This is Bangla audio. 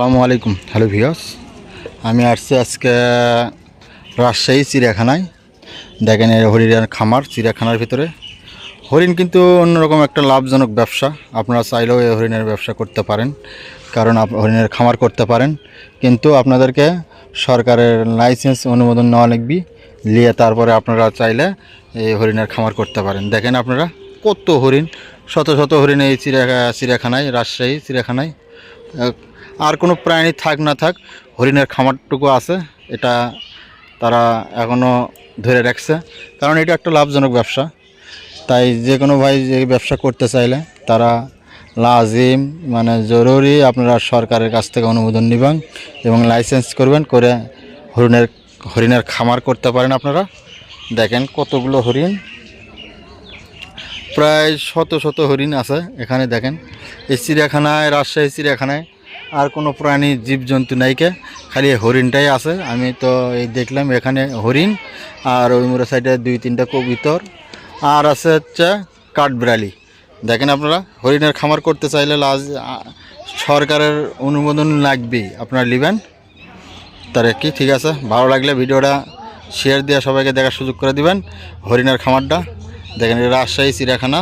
আসসালামু আলাইকুম। হ্যালো ভিওস আমি আসছি আজকে রাজশাহী চিড়িয়াখানায়। দেখেন এই হরিণের খামার, চিড়িয়াখানার ভিতরে। হরিণ কিন্তু অন্যরকম একটা লাভজনক ব্যবসা। আপনারা চাইলেও এই হরিণের ব্যবসা করতে পারেন, কারণ হরিণের খামার করতে পারেন। কিন্তু আপনাদেরকে সরকারের লাইসেন্স অনুমোদন নেওয়া লাগবে, নিয়ে তারপরে আপনারা চাইলে এই হরিণের খামার করতে পারেন। দেখেন আপনারা কত হরিণ, শত শত হরিণ এই চিড়িয়া চিড়িয়াখানায়, রাজশাহী চিড়িয়াখানায়। আর কোনো প্রাণী থাক না থাক, হরিণের খামারটুকু আছে, এটা তারা এখনও ধরে রাখছে। কারণ এটা একটা লাভজনক ব্যবসা। তাই যে কোনো ভাই যে ব্যবসা করতে চাইলে তারা লাজিম মানে জরুরি আপনারা সরকারের কাছ থেকে অনুমোদন নেবেন এবং লাইসেন্স করবেন করে হরিণের হরিণের খামার করতে পারেন আপনারা। দেখেন কতগুলো হরিণ। প্রায় শত শত হরিণ আছে এখানে দেখেন। এই চিড়িয়াখানায়, রাজশাহী চিড়িয়াখানায় আর কোনো প্রাণী, জীবজন্তু নাইকে খালি হরিণটাই আছে। আমি তো এই দেখলাম এখানে হরিণ আর ওই মোড়ের সাইডে দুই তিনটা কবিতর। আর আছে হচ্ছে কাঠবিড়ালি। দেখেন আপনারা, হরিণের খামার করতে চাইলে লাজ সরকারের অনুমোদন লাগবেই। আপনারা নেবেন তার কি? ঠিক আছে। ভালো লাগলে ভিডিওটা শেয়ার দিয়ে সবাইকে দেখার সুযোগ করে দিবেন। হরিণের খামারটা। দেখেন রাজশাহী চিড়িয়াখানা।